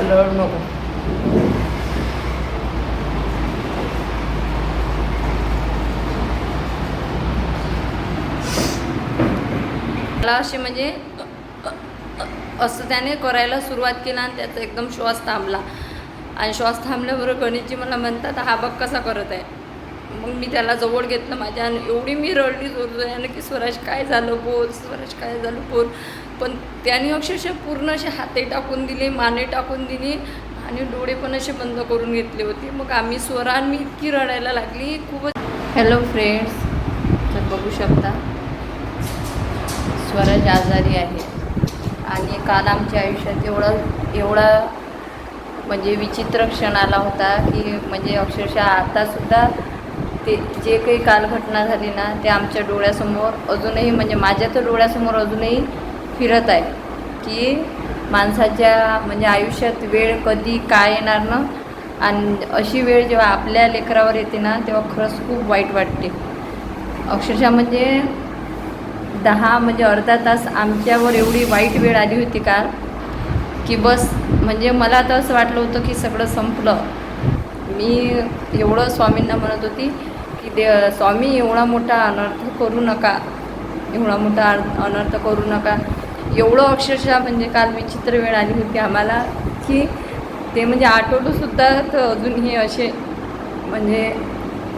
चल रडू नको. मला असे म्हणजे असं त्याने करायला सुरुवात केला आणि त्याचा एकदम श्वास थांबला. आणि श्वास थांबल्याबरोबर गणेशजी मला म्हणतात हा बघ कसा करत आहे. मग मी त्याला जवळ घेतलं माझ्या आणि एवढी मी रडली जोरजोराने की स्वराज काय झालं बोल स्वराज काय झालं बोल. पण त्याने अक्षरशः पूर्ण असे हाते टाकून दिले माने टाकून दिली आणि डोळे पण असे बंद करून घेतले होते. मग आम्ही स्वरा मी इतकी रडायला लागली खूपच हॅलो फ्रेंड्स तर बघू शकता. स्वराज आजारी आहे. आणि काल आमच्या आयुष्यात एवढा एवढा म्हणजे विचित्र क्षण आला होता की म्हणजे अक्षरशः आतासुद्धा ते जे काही काल घटना झाली ना ते आमच्या डोळ्यासमोर अजूनही म्हणजे माझ्या तर डोळ्यासमोर अजूनही फिरत आहे की माणसाच्या म्हणजे आयुष्यात वेळ कधी काय येणार ना? आणि अशी वेळ जेव्हा आपल्या लेकरावर येते ना तेव्हा खरंच खूप वाईट वाटते. अक्षरशः म्हणजे दहा म्हणजे अर्धा तास आमच्यावर एवढी वाईट वेळ आली होती काल की बस म्हणजे मला तर असं वाटलं होतं की सगळं संपलं. मी एवढं स्वामींना म्हणत होती दे स्वामी एवढा मोठा अनर्थ करू नका. एवढा मोठा अनर्थ करू नका. एवढं अक्षरशः म्हणजे काल विचित्र वेळ आली होती आम्हाला की ते म्हणजे आठवलंसुद्धा तर अजूनही असे म्हणजे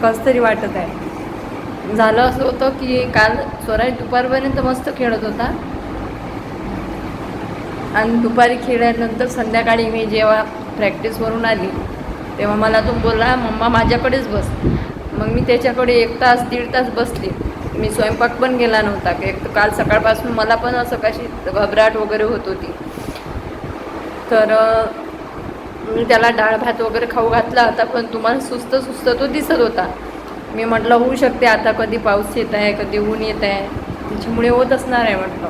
कसं तरी वाटत आहे. झालं असं होतं की काल स्वराज दुपारपर्यंत मस्त खेळत होता. आणि दुपारी खेळल्यानंतर संध्याकाळी मी जेव्हा प्रॅक्टिसवरून आली तेव्हा मला तो बोलला मम्मा माझ्याकडेच बस. मग मी त्याच्याकडे एक तास दीड तास बसली. मी स्वयंपाक पण गेला नव्हता. की एक तर काल सकाळपासून मला पण असं कशी घबराट वगैरे होत होती. तर मी त्याला डाळ भात वगैरे खाऊ घातला होता पण तुम्हाला सुस्त सुस्त तो दिसत होता. मी म्हटलं होऊ शकते आता कधी पाऊस येत आहे कधी ऊन येत आहे. त्याच्यामुळे होत असणार आहे म्हटलं.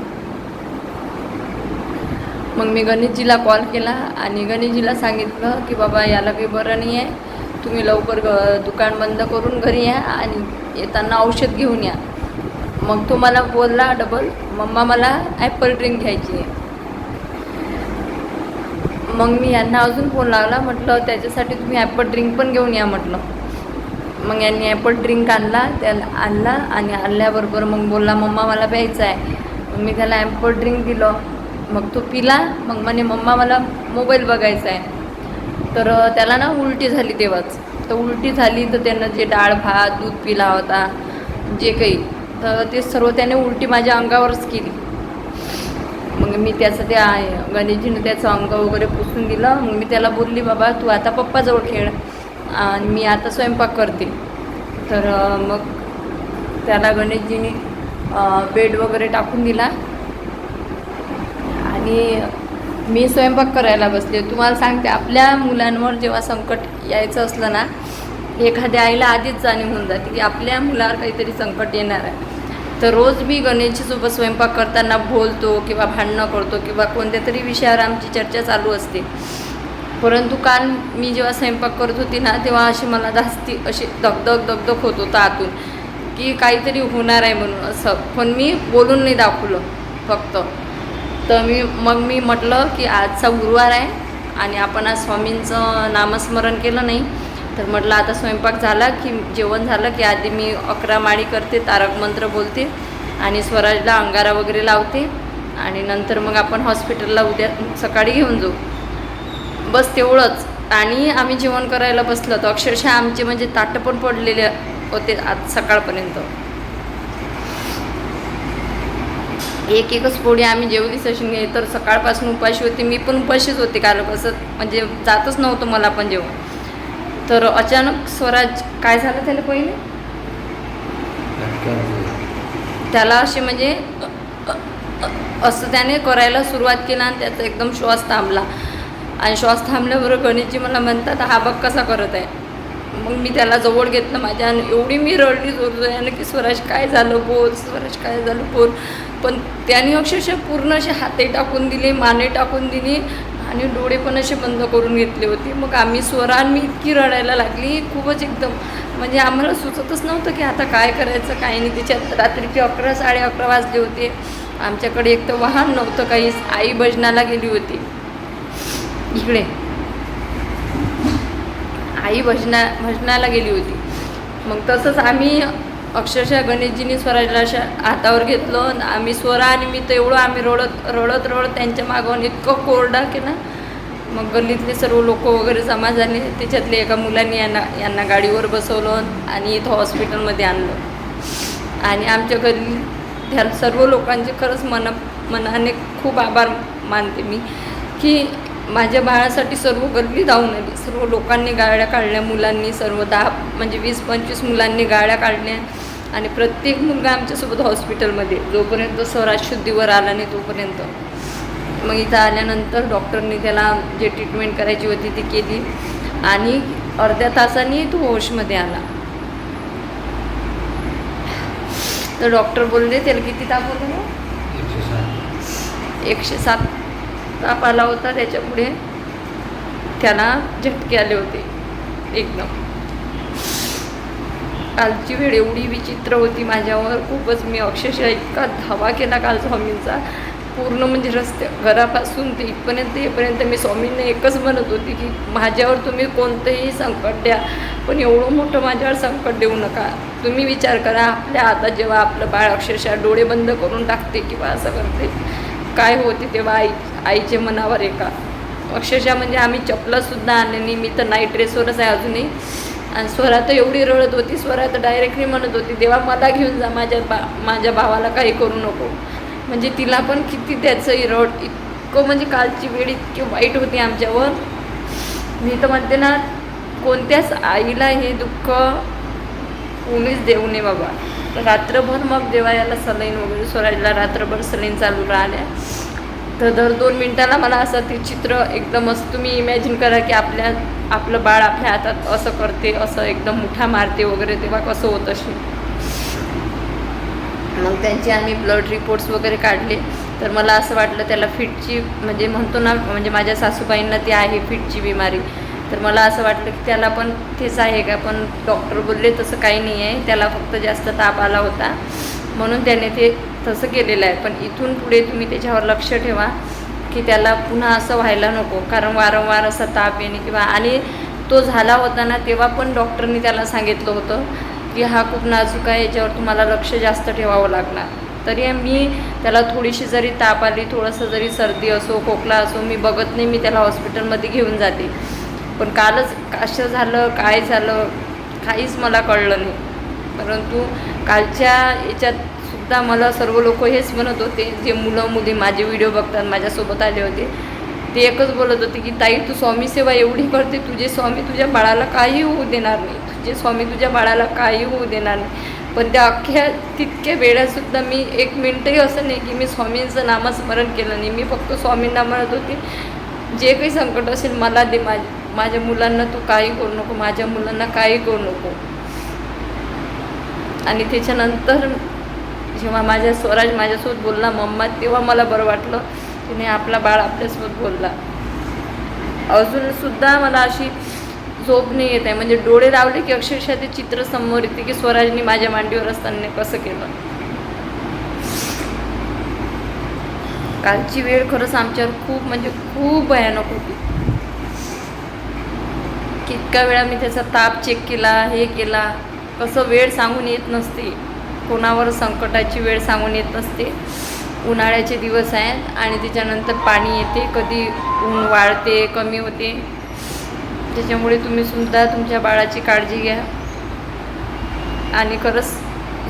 मग मी गणेशजीला कॉल केला आणि गणेशजीला सांगितलं की बाबा याला काही बरं नाही आहे. तुम्ही लवकर दुकान बंद करून घरी या आणि येताना औषध घेऊन या. मग तो मला बोलला डबल मम्मा मला ॲपल ड्रिंक घ्यायची आहे. मग मी यांना अजून फोन लावला म्हटलं त्याच्यासाठी तुम्ही ॲपल ड्रिंक पण घेऊन या म्हटलं. मग यांनी ॲपल ड्रिंक आणला त्याला आणला आणि आणल्याबरोबर मग बोलला मम्मा मला प्यायचं आहे. मग मी त्याला ॲपल ड्रिंक दिलं. मग तो पिला मग म्हणे मम्मा मला मोबाईल बघायचा आहे. तर त्याला ना उलटी झाली तेव्हाच. तर उलटी झाली तर त्यानं जे डाळ भात दूध पिला होता जे काही तर ते सर्व त्याने उलटी माझ्या अंगावरच केली. मग मी त्याचं ते गणेशजीनं त्याचं अंग वगैरे पुसून दिलं. मग मी त्याला बोलली बाबा तू आता पप्पाजवळ खेळ आणि मी आता स्वयंपाक करते. तर मग त्याला गणेशजीने बेड वगैरे टाकून दिला. आणि मी स्वयंपाक करायला बसले. तुम्हाला सांगते आपल्या मुलांवर जेव्हा संकट यायचं असलं ना एखाद्या आईला आधीच जाणीव होऊन जाते की आपल्या मुलावर काहीतरी संकट येणार आहे. तर रोज मी गणेशजीसोबत स्वयंपाक करताना बोलतो किंवा भांडणं करतो किंवा कोणत्या तरी विषयावर आमची चर्चा चालू असते. परंतु काल मी जेव्हा स्वयंपाक करत होती ना तेव्हा अशी मला धास्ती अशी दगदग दगदग होत होता आतून की काहीतरी होणार आहे म्हणून असं. पण मी बोलून नाही दाखवलं फक्त. तर मी मग मी म्हटलं की आजचा गुरुवार आहे आणि आपण आज स्वामींचं नामस्मरण केलं नाही. तर म्हटलं आता स्वयंपाक झाला की जेवण झालं की आधी मी अकरा माळी करते तारक मंत्र बोलते आणि स्वराजला अंगारा वगैरे लावते आणि नंतर मग आपण हॉस्पिटलला उद्या सकाळी घेऊन जाऊ. बस तेवढंच. आणि आम्ही जेवण करायला बसलो तर अक्षरशः आमचे म्हणजे ताटं पण पडलेले होते आज सकाळपर्यंत. एक एकच पोळी आम्ही जेवली सचिन नाही तर सकाळपासून उपाशी होते मी पण उपाशीच होते काल कसं म्हणजे जातच नव्हतं मला पण जेवण. तर अचानक स्वराज काय झालं त्याला पहिले? त्याला असे म्हणजे असं त्याने करायला सुरुवात केला आणि त्याचा एकदम श्वास थांबला. आणि श्वास थांबल्याबरोबर गणेशजी मला म्हणतात हा बघ कसा करत आहे. मग मी त्याला जवळ घेतलं माझ्या आणि एवढी मी रडली जोरजोराने की स्वराज काय झालं बोल स्वराज काय झालं बोल. पण त्याने अक्षरशः पूर्ण असे हाते टाकून दिले माने टाकून दिली आणि डोळे पण असे बंद करून घेतले होते. मग आम्ही स्वरान मी इतकी रडायला लागली खूपच एकदम. म्हणजे आम्हाला सुचतच नव्हतं की आता काय करायचं काय नाही. त्याच्यात रात्रीचे अकरा साडे अकरा वाजले होते. आमच्याकडे एक तर वाहन नव्हतं काहीच आई भजनाला गेली होती. इकडे. आई भजना भजनाला गेली होती. मग तसंच आम्ही अक्षरशः गणेशजींनी स्वराजला अशा हातावर घेतलं आणि आम्ही स्वरा आणि मी तर एवढं आम्ही रडत रडत रडत त्यांच्या मागवून इतकं कोरडा ना मग गल्लीतले सर्व लोक वगैरे जमा झाले त्याच्यातले एका मुलांनी यांना यांना गाडीवर बसवलं आणि इथं हॉस्पिटलमध्ये आणलं. आणि आमच्या घरी ह्या सर्व लोकांचे खरंच मना मनाने खूप आभार मानते मी की माझ्या बाळासाठी सर्व गल्ली धावून आली. सर्व लोकांनी गाड्या काढल्या मुलांनी सर्व दहा म्हणजे वीस पंचवीस मुलांनी गाड्या काढल्या. आणि प्रत्येक मुलगा आमच्यासोबत हॉस्पिटलमध्ये जोपर्यंत स्वराज शुद्धीवर आला नाही तोपर्यंत. मग इथं आल्यानंतर डॉक्टरनी त्याला जे ट्रीटमेंट करायची होती ती केली. आणि अर्ध्या तासांनी तो होशमध्ये आला. तर डॉक्टर बोलले त्याला किती ताप होता एकशे सात. ताप आला होता त्याच्यामुळे त्याला झटके आले होते एकदम. कालची वेळ एवढी विचित्र होती माझ्यावर खूपच मी अक्षरशः इतका धावा केला काल स्वामींचा. पूर्ण म्हणजे रस्ते घरापासून ते इथपर्यंत येपर्यंत मी स्वामींना एकच म्हणत होती की माझ्यावर तुम्ही कोणतंही संकट द्या पण एवढं मोठं माझ्यावर संकट देऊ नका. तुम्ही विचार करा आपल्या आता जेव्हा आपलं बाळ अक्षरशः डोळे बंद करून टाकते किंवा असं करते काय होते तेव्हा आई आईचे मनावर एका अक्षरशः म्हणजे आम्ही चपलासुद्धा आणली मी तर नाईट ड्रेसवरच आहे अजूनही. आणि स्वरा तर एवढी रडत होती स्वरा तर डायरेक्टली म्हणत होती देवा मला घेऊन जा माझ्या बा माझ्या भावाला काही करू नको. म्हणजे तिला पण किती त्याचं रड इतकं म्हणजे कालची वेळ इतकी वाईट होती आमच्यावर. मी तर म्हणते ना कोणत्याच आईला हे दुःख कोणीच देऊ नये बाबा. रात्रभर मग जेव्हा याला सलाईन वगैरे सोडायला रात्रभर सलाईन चालू राहिल्या तर दर दोन मिनटाला मला असं ते चित्र एकदम असं तुम्ही इमॅजिन करा की आपल्या आपलं बाळ आपल्या हातात असं करते असं एकदम मुठा मारते वगैरे तेव्हा कसं होत असेल. मग त्यांचे आम्ही ब्लड रिपोर्ट्स वगैरे काढले. तर मला असं वाटलं त्याला फिटची म्हणजे म्हणतो ना म्हणजे माझ्या सासूबाईंना ती आहे फिटची बिमारी. तर मला असं वाटलं की त्याला पण तेच आहे का पण डॉक्टर बोलले तसं काही नाही आहे. त्याला फक्त जास्त ताप आला होता. म्हणून त्याने ते तसं केलेलं आहे. पण इथून पुढे तुम्ही त्याच्यावर लक्ष ठेवा की त्याला पुन्हा असं व्हायला नको. कारण वारंवार असा ताप येणे किंवा आणि तो झाला होता ना तेव्हा पण डॉक्टरनी त्याला सांगितलं होतं की हा खूप नाजूक आहे याच्यावर तुम्हाला लक्ष जास्त ठेवावं लागणार. तरी मी त्याला थोडीशी जरी ताप आली थोडंसं जरी सर्दी असो खोकला असो मी बघत नाही मी त्याला हॉस्पिटलमध्ये घेऊन जाते. पण कालच कसं झालं काय झालं काहीच मला कळलं नाही. परंतु कालच्या याच्यात सुद्धा मला सर्व लोक हेच म्हणत होते जे मुलं मुली माझे व्हिडिओ बघतात माझ्यासोबत आले होते ते एकच बोलत होते की ताई तू स्वामी सेवा एवढी करते तुझे स्वामी तुझ्या बाळाला काही होऊ देणार नाही. तुझे स्वामी तुझ्या बाळाला काही होऊ देणार नाही. पण त्या अख्ख्या तितक्या वेळासुद्धा मी एक मिनटंही असं नाही की मी स्वामींचं नामस्मरण केलं नाही. मी फक्त स्वामींना म्हणत होते जे काही संकट असेल मला दे माझ. माझ्या मुलांना तू काही करू नको माझ्या मुलांना काही करू नको. आणि त्याच्यानंतर जेव्हा माझ्या स्वराज माझ्यासोबत बोलला मम्मा तेव्हा मला बरं वाटलं तिने आपला बाळ आपल्यासोबत बोलला. अजूनसुद्धा मला अशी झोप नाही येत आहे. म्हणजे डोळे लावले की अक्षरशः ते चित्र समोर येते की स्वराजनी माझ्या मांडीवर असताना कसं केलं. कालची वेळ खरंच आमच्यावर खूप म्हणजे खूप भयानक होती. कितका वेळा मी त्याचा ताप चेक केला हे केला कसं वेळ सांगून येत नसते. कोणावर संकटाची वेळ सांगून येत नसते. उन्हाळ्याचे दिवस आहेत आणि त्याच्यानंतर पाणी येते. कधी ऊन वाढते कमी होते. त्याच्यामुळे तुम्ही सुद्धा तुमच्या बाळाची काळजी घ्या. आणि खरंच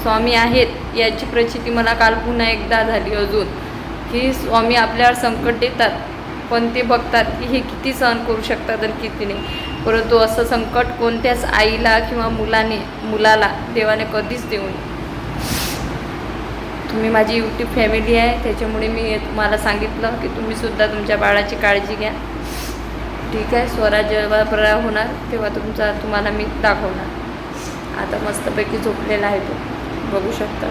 स्वामी आहेत याची प्रचिती मला काल पुन्हा एकदा झाली अजून. की स्वामी आपल्यावर संकट देतात पण ते बघतात की हे किती सहन करू शकतात आणि किती नाही. परंतु असं संकट कोणत्याच आईला किंवा मुलाने मुलाला देवाने कधीच देऊ नये. तुम्ही माझी यूट्यूब फॅमिली आहे त्याच्यामुळे मी तुम्हाला सांगितलं की तुम्ही सुद्धा तुमच्या बाळाची काळजी घ्या. ठीक आहे स्वराज जेव्हा बरा होणार तेव्हा तुमचा तुम्हाला मी दाखवणार. आता मस्तपैकी झोपलेला आहे तो. बघू शकता.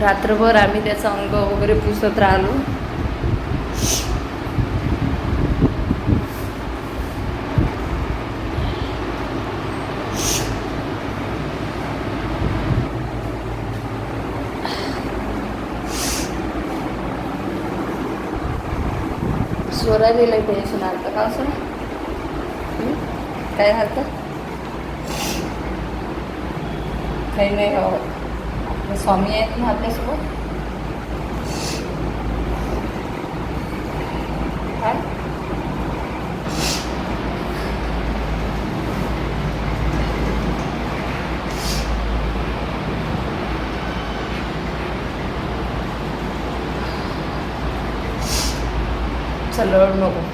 रात्रभर आम्ही त्याचा अंग वगैरे पुसत राहिलो. स्वराजीला टेन्शन आलं का असं? काय हरकत काही नाही हो स्वामी आहेत ना आपल्यासोबत? काय? चल नको.